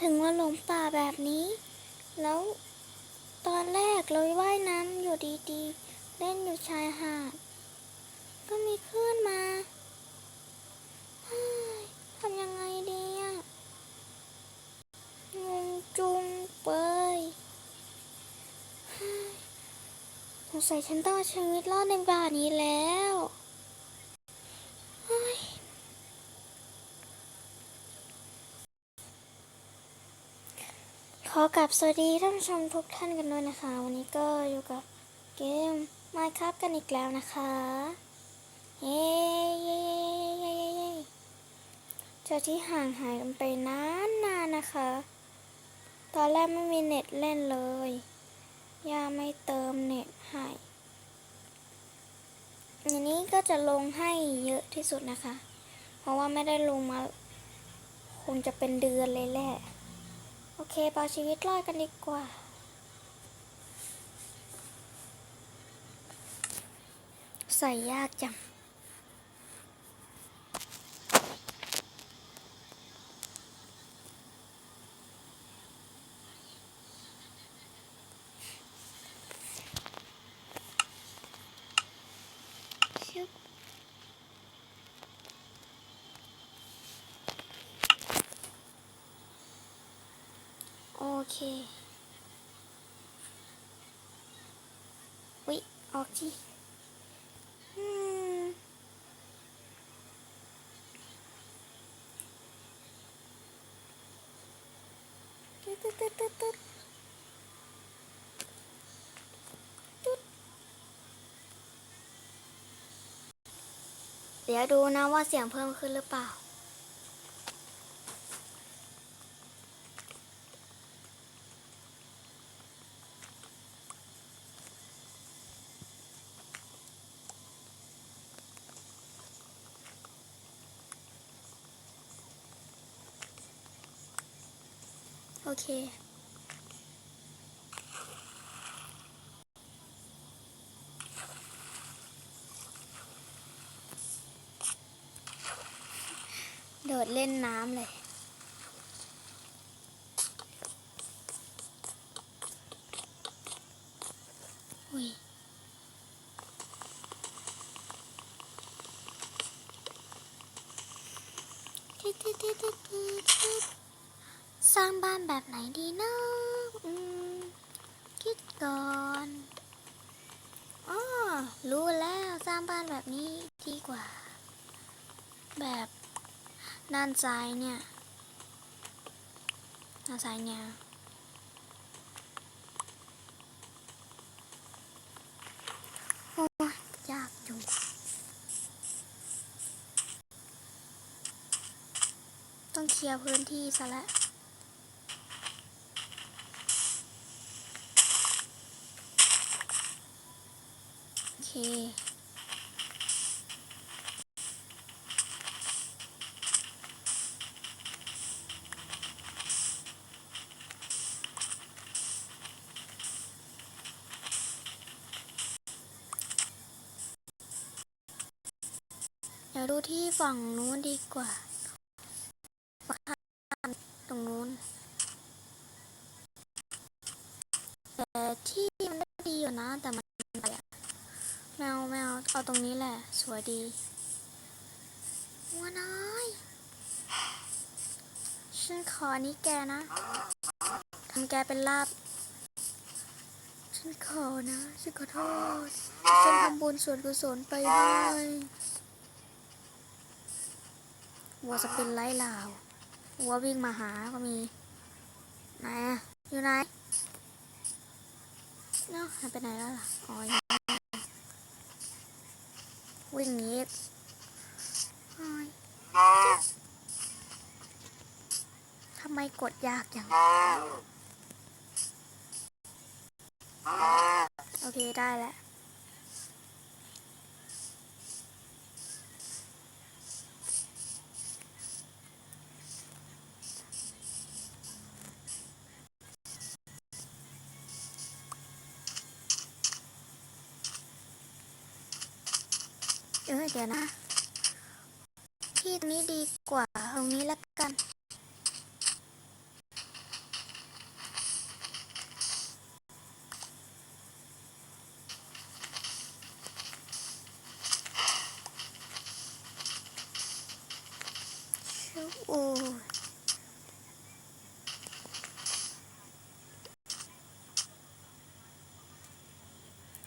ถึงว่าหลงป่าแบบนี้ แล้วตอนแรกเราว่ายน้ำอยู่ดีๆ เล่นอยู่ชายหาด ก็มีคลื่นมาทำยังไงดีอะงงจุงเปยสงสัยฉันต้องชีวิตรอดในป่านี้แล้วเฮ้ย ข อกลับสวัสดีท่านผู้ชมทุกท่านกันด้วยนะคะ วันนี้ก็อยู่กับเกม Minecraft กันอีกแล้วนะคะเย้เย้เย้เย้เย้จอที่ห่างหายกันไปนานๆนานนะคะ ตอนแรกไม่มีเน็ตเล่นเลยย่าไม่เติมเน็ตให้อันนี้ก็จะลงให้เยอะที่สุดนะคะ เพราะว่าไม่ได้ลงมาคงจะเป็นเดือนเลยแหละ โอเคเอาชีวิตรอดกันดีกว่า ใส่ยากจัง ชึบ โอเคอุ๊ยออกจีอืมตึ๊ดตึ๊ดตึ๊ดตึ๊ดตึ๊ดตึ๊ดเดี๋ยวดูนะว่าเสียงเพิ่มขึ้นหรือเปล่า โอเค โดดเล่นน้ำเลยอุ้ยตึ๊ดตึ๊ดตึ๊ดตึ๊ด สร้างบ้านแบบไหนดีนะอืมคิดก่อนอ๋อรู้แล้วสร้างบ้านแบบนี้ดีกว่า แบบด้านซ้ายเนี่ยด้านซ้ายเนี่ยโอ้ยยากจุงต้องเคลียร์พื้นที่ซะแล้ว เคเดี๋ยวดูที่ฝั่งนู้นดีกว่าฝั่งตรงนู้น แต่ที่มันดีอยู่นะแต่มันไปอะ แมวแมว เอาตรงนี้แหละ สวยดีวัวน้อย ฉันขออันนี้แกนะ ทำแกเป็นลาบ ฉันขอนะ ฉันขอโทษ ฉันทำบุญส่วนกุศลไปด้วยวัวสปินไล่ลาววัววิ่งมาหาก็มี ไหนอะอยู่ไหนเนาะหายไปไหนแล้วล่ะ อ๋อ วิ่งหนีโอ้ยจ๊ะทำไมกดยากอย่างโอเคได้แล้ว ออเดี๋ยวนะ ที่นี้ดีกว่าตรงนี้ละกัน โอ้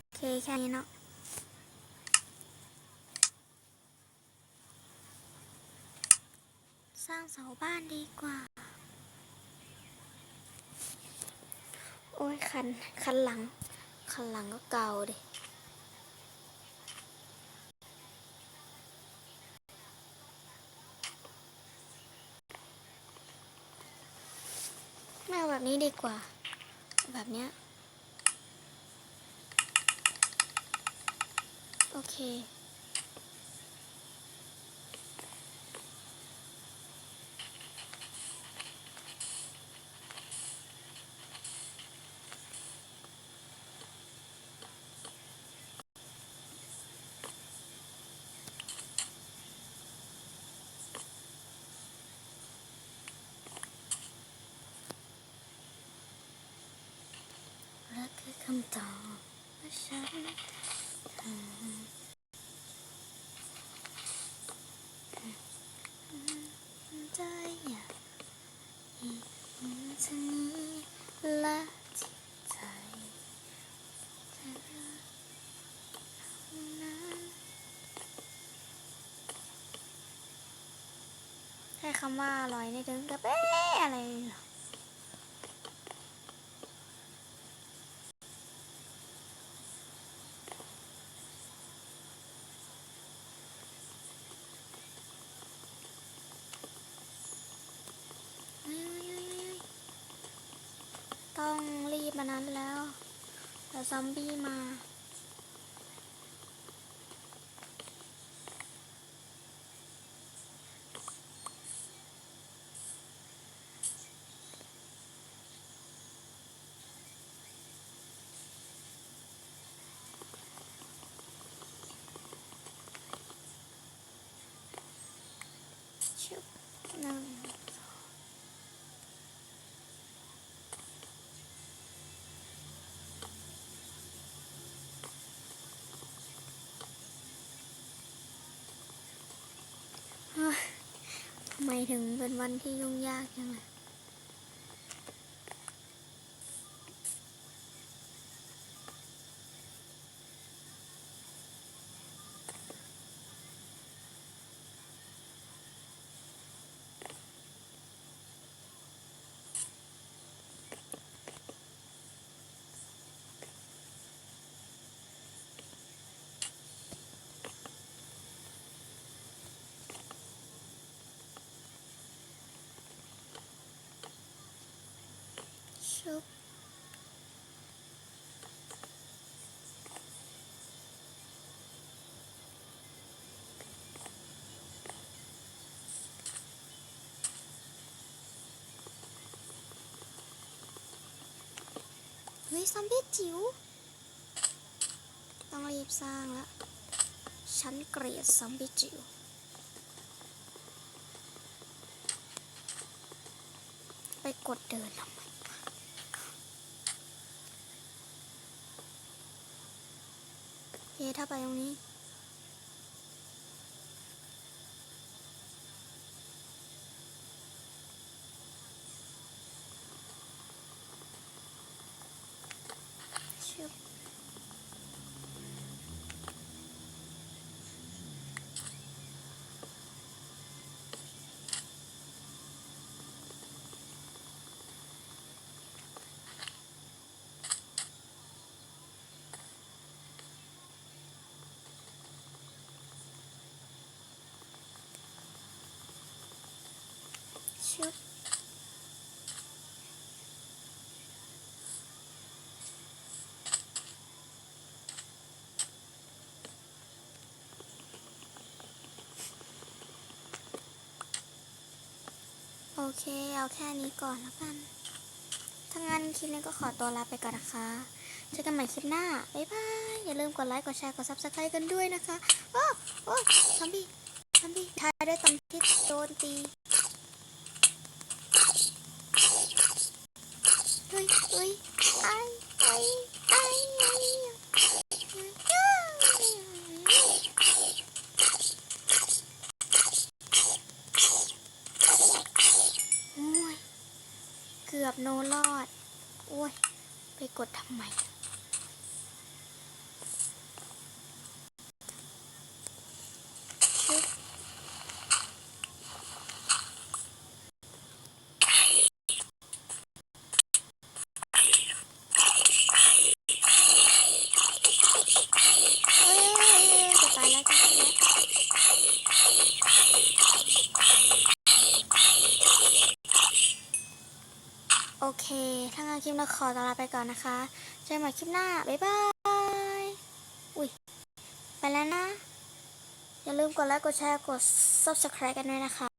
โอเคแค่นี้เนาะ สร้างเสาบ้านดีกว่า โอ้ยคัน คันหลัง คันหลังก็เก่าดิไม่เอาแบบนี้ดีกว่า แบบเนี้ย โอเคำตอบว่าฉันทำใจอยากอีกเท่นี้ละจิตใจให้คำว่าอร่อยในถึงกับเอ๊ะอะไรเหรอ อุ๊ยอุ๊ยอุ๊ยอุ๊ย ต้องรีบมานั้นแล้วเดี๋ยวซอมบี้มา ชุบหนึ่ง เฮ้ยทำไม ถึงเป็นวันที่ยุ่งยากยังไงย ชุบเฮ้ยซอมบี้จิ๋วต้องรีบสร้างแล้วฉันเกลียดซอมบี้จิ๋วไปกดเดินทำไม โอ เคถ้าไปตรงนี้ ชึบ ชึบโอเค เอาแค่นี้ก่อนแล้วกัน ถ้างั้นคลิปนี้ก็ขอตัวลาไปก่อนนะคะเจอกันใหม่คลิปหน้า บ๊ายบาย อย่าลืมกดไลค์ กดแชร์ กด subscribe กันด้วยนะคะ โอ้ โอ้ซอมบี้ซอมบี้ทายด้วยตอนที่โดนตี เฮ้ยเฮ้ยไอ้ไอ้ไอ้ไอ้ โนรอด โอ้ย ไปกดทำไมชึบเฮ้ยเฮ้ยเฮ้ยจะตายแล้วจะตายแล้ว โอเค ถ้างั้นคลิปเราขอตัวลาไปก่อนนะคะ เจอกันใหม่คลิปหน้า บ๊ายบาย อุ้ย ไปแล้วนะ อย่าลืมกดไลค์ กดแชร์ กด subscribe กันด้วยนะคะ